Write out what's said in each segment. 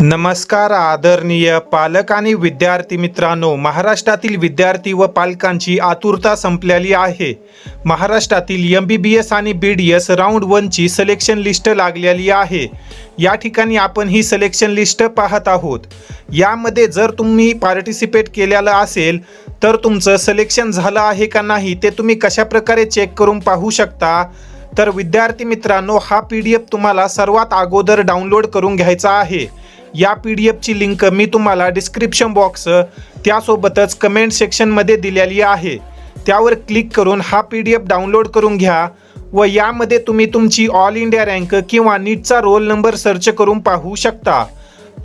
नमस्कार आदरणीय पालक आणि विद्यार्थी मित्रांनो. महाराष्ट्रातील विद्यार्थी व पालकांची आतुरता संपलेली आहे. महाराष्ट्रातील एम बी बी एस आणि बी डी एस राऊंड वनची सिलेक्शन लिस्ट लागलेली आहे. या ठिकाणी आपण ही सिलेक्शन लिस्ट पाहत आहोत. यामध्ये जर तुम्ही पार्टिसिपेट केलेलं असेल तर तुमचं सिलेक्शन झालं आहे का नाही ते तुम्ही कशाप्रकारे चेक करून पाहू शकता? तर विद्यार्थी मित्रांनो हा पी डी एफ तुम्हाला सर्वात अगोदर डाउनलोड करून घ्यायचा आहे. या पी डी एफची लिंक मी तुम्हाला डिस्क्रिप्शन बॉक्स त्यासोबतच कमेंट सेक्शनमध्ये दिलेली आहे. त्यावर क्लिक करून हा पी डी एफ डाउनलोड करून घ्या व यामध्ये तुम्ही तुमची ऑल इंडिया रँक किंवा नीटचा रोल नंबर सर्च करून पाहू शकता.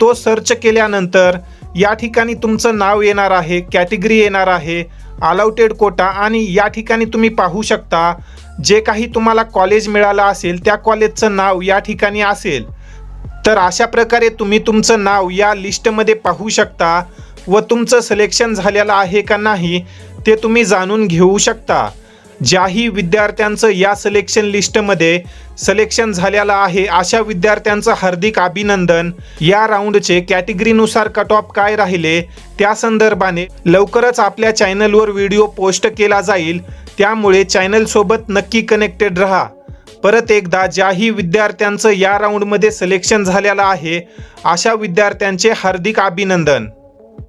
तो सर्च केल्यानंतर या ठिकाणी तुमचं नाव येणार आहे कॅटेगरी येणार आहे अलाउटेड कोटा आणि या ठिकाणी तुम्ही पाहू शकता जे काही तुम्हाला कॉलेज मिळालं असेल त्या कॉलेजचं नाव या ठिकाणी असेल. तर अशा प्रकारे तुम्ही तुमचं नाव या लिस्टमध्ये पाहू शकता व तुमचं सिलेक्शन झालेलं आहे का नाही ते तुम्ही जाणून घेऊ शकता. ज्याही विद्यार्थ्यांचं या सिलेक्शन लिस्टमध्ये सिलेक्शन झालेलं आहे अशा विद्यार्थ्यांचं हार्दिक अभिनंदन. या राऊंडचे कॅटेगरीनुसार कट ऑफ काय राहिले त्या संदर्भाने लवकरच आपल्या चॅनलवर व्हिडिओ पोस्ट केला जाईल. त्यामुळे चॅनलसोबत नक्की कनेक्टेड रहा. परत एकदा ज्याही विद्यार्थ्यांचं या राऊंडमध्ये सिलेक्शन झालेलं आहे अशा विद्यार्थ्यांचे हार्दिक अभिनंदन.